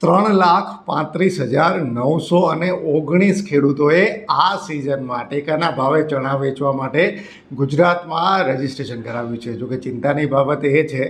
ત્રણ લાખ પાંત્રીસ હજાર નવસો અને ઓગણીસ ખેડૂતોએ આ સિઝનમાં ટેકાના ભાવે ચણા વેચવા માટે ગુજરાતમાં રજિસ્ટ્રેશન કરાવ્યું છે? જોકે ચિંતાની બાબત એ છે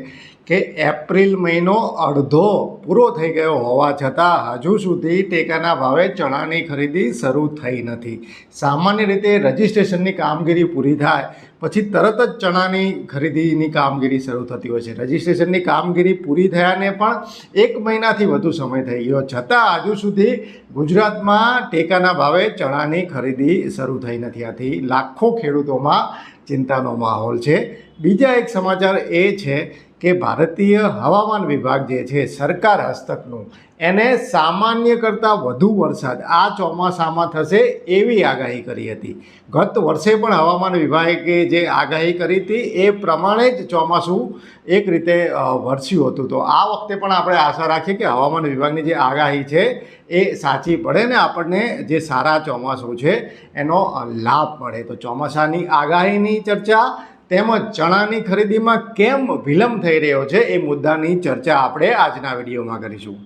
કે એપ્રિલ મહિનો અડધો પૂરો થઈ ગયો હોવા છતાં હજુ સુધી ટેકાના ભાવે ચણાની ખરીદી શરૂ થઈ નથી. સામાન્ય રીતે રજીસ્ટ્રેશનની કામગીરી પૂરી થાય, પછી તરત જ ચણાની ખરીદીની કામગીરી શરૂ થતી હોય છે. રજીસ્ટ્રેશનની કામગીરી પૂરી થયાને પણ એક મહિનાથી વધુ સમય થઈ ગયો. છતાં હજુ સુધી ગુજરાતમાં ટેકાના ભાવે ચણાની ખરીદી શરૂ થઈ નથી. આથી લાખો ખેડૂતોમાં ચિંતાનો માહોલ છે. બીજા એક સમાચાર એ છે કે ભારતીય હવામાન વિભાગ જે છે, સરકાર હસ્તકનું, એને સામાન્ય કરતાં વધુ વરસાદ, આ ચોમાસામાં થશે એવી આગાહી કરી હતી. ગત વર્ષે પણ હવામાન વિભાગે જે આગાહી કરી હતી, એ પ્રમાણે જ ચોમાસું એક રીતે વરસ્યું હતું. તો આ વખતે પણ આપણે આશા રાખીએ કે હવામાન વિભાગની જે આગાહી છે, એ સાચી પડે ને આપણને જે સારા ચોમાસું છે, એનો લાભ મળે. તો ચોમાસાની આગાહીની ચર્ચા તેમજ ચણાની ખરીદીમાં કેમ વિલંબ થઈ રહ્યો છે એ મુદ્દાની ચર્ચા આપણે આજના વિડીયોમાં કરીશું.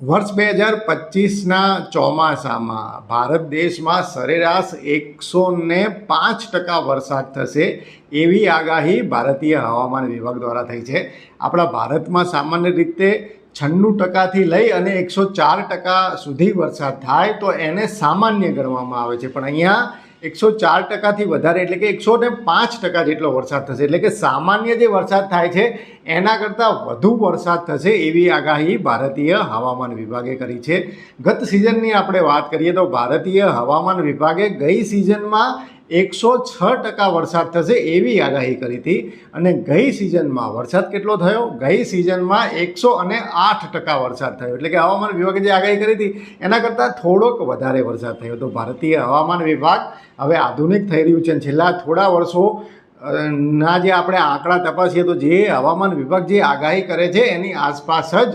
વર્ષ બે હજાર પચીસના ચોમાસામાં ભારત દેશમાં સરેરાશ એકસો ને પાંચ ટકા વરસાદ થશે એવી આગાહી ભારતીય હવામાન વિભાગ દ્વારા થઈ છે. આપણા ભારતમાં સામાન્ય રીતે છન્નું ટકાથી લઈ અને એકસો ચાર ટકા સુધી વરસાદ થાય તો એને સામાન્ય ગણવામાં આવે છે. પણ અહીંયા એકસો ચાર ટકાથી વધારે એટલે કે એકસો ને પાંચ ટકા જેટલો વરસાદ થશે. એટલે કે સામાન્ય જે વરસાદ થાય છે, એના કરતાં વધુ વરસાદ થશે એવી આગાહી ભારતીય હવામાન વિભાગે કરી છે. ગત સિઝનની આપણે વાત કરીએ તો ભારતીય હવામાન વિભાગે ગઈ સિઝનમાં એકસો છ ટકા વરસાદ થશે એવી આગાહી કરી હતી. અને ગઈ સિઝનમાં વરસાદ કેટલો થયો? ગઈ સિઝનમાં એકસો અને આઠ ટકા વરસાદ થયો. એટલે કે હવામાન વિભાગે જે આગાહી કરી હતી, એના કરતાં થોડોક વધારે વરસાદ થયો. તો ભારતીય હવામાન વિભાગ હવે આધુનિક થઈ રહ્યું છે છેલ્લા થોડા વર્ષો ના, જે આપણે આંકડા તપાસીએ તો જે હવામાન વિભાગ જે આગાહી કરે છે, એની આસપાસ જ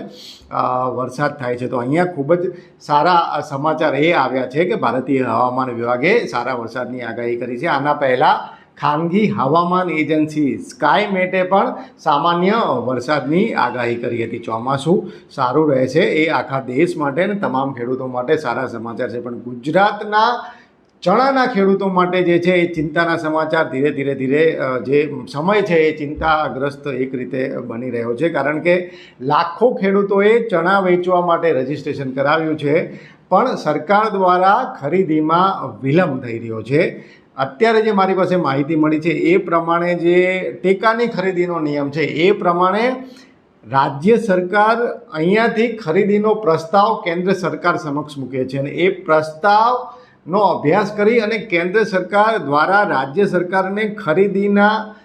વરસાદ થાય છે. તો અહીંયા ખૂબ જ સારા સમાચાર એ આવ્યા છે કે ભારતીય હવામાન વિભાગે સારા વરસાદની આગાહી કરી છે. આના પહેલાં ખાનગી હવામાન એજન્સી સ્કાયમેટે પણ સામાન્ય વરસાદની આગાહી કરી હતી. ચોમાસું સારું રહે છે એ આખા દેશ માટે અને તમામ ખેડૂતો માટે સારા સમાચાર છે. પણ ગુજરાતના ચણાના ખેડૂતો માટે જે છે એ ચિંતાના સમાચાર ધીરે ધીરે ધીરે જે સમય છે એ ચિંતાગ્રસ્ત એક રીતે બની રહ્યો છે. કારણ કે લાખો ખેડૂતોએ ચણા વેચવા માટે રજિસ્ટ્રેશન કરાવ્યું છે, પણ સરકાર દ્વારા ખરીદીમાં વિલંબ થઈ રહ્યો છે. અત્યારે જે મારી પાસે માહિતી મળી છે એ પ્રમાણે જે ટેકાની ખરીદીનો નિયમ છે એ પ્રમાણે રાજ્ય સરકાર અહીંયાથી ખરીદીનો પ્રસ્તાવ કેન્દ્ર સરકાર સમક્ષ મૂકે છે અને એ પ્રસ્તાવનો અભ્યાસ કરી અને કેન્દ્ર સરકાર દ્વારા રાજ્ય સરકારને ખરીદીના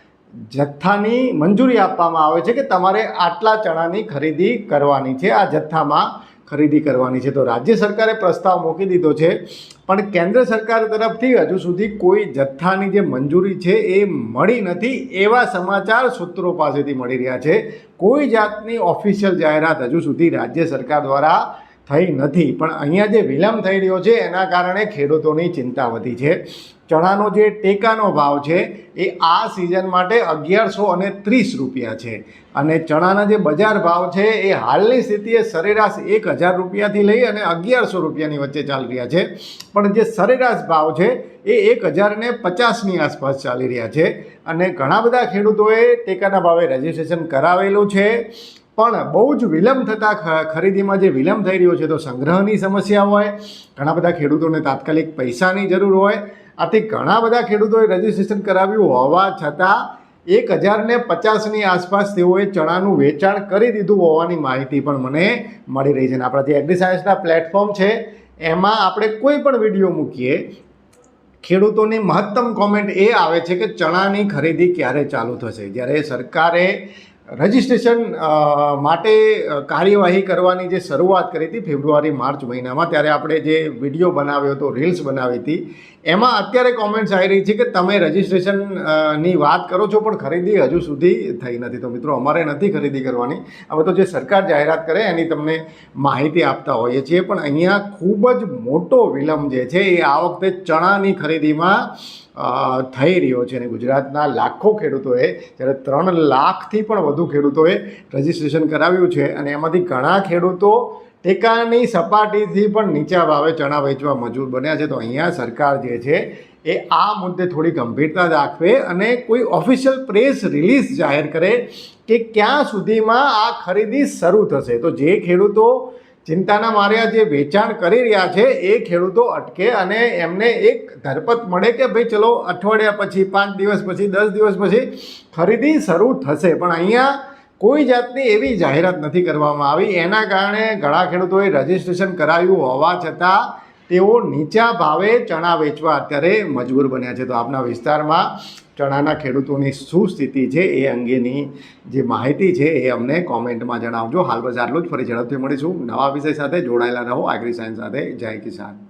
જથ્થાની મંજૂરી આપવામાં આવે છે કે તમારે આટલા ચણાની ખરીદી કરવાની છે, આ જથ્થામાં ખરીદી કરવાની છે. તો રાજ્ય સરકારે પ્રસ્તાવ મૂકી દીધો છે, પણ કેન્દ્ર સરકાર તરફથી હજુ સુધી કોઈ જથ્થાની જે મંજૂરી છે એ મળી નથી એવા સમાચાર સૂત્રો પાસેથી મળી રહ્યા છે. કોઈ જાતની ઓફિશિયલ જાહેરાત હજુ સુધી રાજ્ય સરકાર દ્વારા થઈ નથી. પણ અહીંયા જે વિલંબ થઈ રહ્યો છે, એના કારણે ખેડૂતોની ચિંતા વધી છે. ચણાનો જે ટેકાનો ભાવ છે, એ આ સિઝન માટે અગિયારસો અને ત્રીસ રૂપિયા છે. અને ચણાના જે બજાર ભાવ છે, એ હાલની સ્થિતિએ સરેરાશ એક હજાર રૂપિયાથી લઈ અને અગિયારસો રૂપિયાની વચ્ચે ચાલી રહ્યા છે. પણ જે સરેરાશ ભાવ છે, એ એક હજારને પચાસની આસપાસ ચાલી રહ્યા છે. અને ઘણા બધા ખેડૂતોએ ટેકાના ભાવે રજીસ્ટ્રેશન કરાવેલું છે. પણ બહુ જ વિલંબ થતાં ખરીદીમાં જે વિલંબ થઈ રહ્યો છે, તો સંગ્રહની સમસ્યા હોય, ઘણા બધા ખેડૂતોને તાત્કાલિક પૈસાની જરૂર હોય, આથી ઘણા બધા ખેડૂતોએ રજીસ્ટ્રેશન કરાવ્યું હોવા છતાં એક હજારને પચાસની આસપાસ તેઓએ ચણાનું વેચાણ કરી દીધું હોવાની માહિતી પણ મને મળી રહી છે. અને આપણા જે એગ્રીસાયન્સના પ્લેટફોર્મ છે, એમાં આપણે કોઈ પણ વીડિયો મૂકીએ, ખેડૂતોની મહત્તમ કોમેન્ટ એ આવે છે કે ચણાની ખરીદી ક્યારે ચાલુ થશે? જ્યારે સરકારે રજિસ્ટ્રેશન માટે કાર્યવાહી કરવાની જે શરૂઆત કરી હતી ફેબ્રુઆરી, માર્ચ મહિનામાં, ત્યારે આપણે જે વીડિયો બનાવ્યો હતો, રીલ્સ બનાવી હતી, એમાં અત્યારે કોમેન્ટ્સ આવી રહી છે કે તમે રજિસ્ટ્રેશનની વાત કરો છો, પણ ખરીદી હજુ સુધી થઈ નથી. તો મિત્રો, અમારે નથી ખરીદી કરવાની. હવે તો જે સરકાર જાહેરાત કરે, એની તમને માહિતી આપતા હોઈએ છીએ. પણ અહીંયા ખૂબ જ મોટો વિલંબ જે છે, એ આ વખતે ચણાની ખરીદીમાં થઈ રહ્યો છે અને ગુજરાતના લાખો ખેડૂતોએ, જ્યારે ત્રણ લાખથી પણ વધુ ખેડૂતોએ રજિસ્ટ્રેશન કરાવ્યું છે અને એમાંથી ઘણા ખેડૂતો ટેકાની સપાટીથી પણ નીચા ભાવે ચણા વેચવા મજબૂર બન્યા છે. તો અહીંયા સરકાર જે છે, એ આ મુદ્દે થોડી ગંભીરતા દાખવે અને કોઈ ઓફિશિયલ પ્રેસ રિલીઝ જાહેર કરે કે ક્યાં સુધીમાં આ ખરીદી શરૂ થશે. તો જે ખેડૂતો ચિંતાના માર્યા જે વેચાણ કરી રહ્યા છે. એ ખેડૂતો અટકે અને એમને એક ધરપત મળે કે ભાઈ ચલો અઠવાડિયા પછી, પાંચ દિવસ પછી, દસ દિવસ પછી ખરીદી શરૂ થશે. પણ અહીંયા કોઈ જાતની એવી જાહેરાત નથી કરવામાં આવી. એના કારણે ઘણા ખેડૂતોએ રજિસ્ટ્રેશન કરાવ્યું હોવા છતાં તેઓ નીચા ભાવે ચણા વેચવા અત્યારે મજબૂર બન્યા છે. તો આપના વિસ્તારમાં ચણાના ખેડૂતોની શું સ્થિતિ છે એ અંગેની જે માહિતી છે એ અમને કોમેન્ટમાં જણાવજો. હાલ બસ આટલું જ. ફરી ઝડપથી મળીશું. નવા વિષય સાથે જોડાયેલા રહો. આગ્રી સાયન્સ સાથે. જય કિસાન.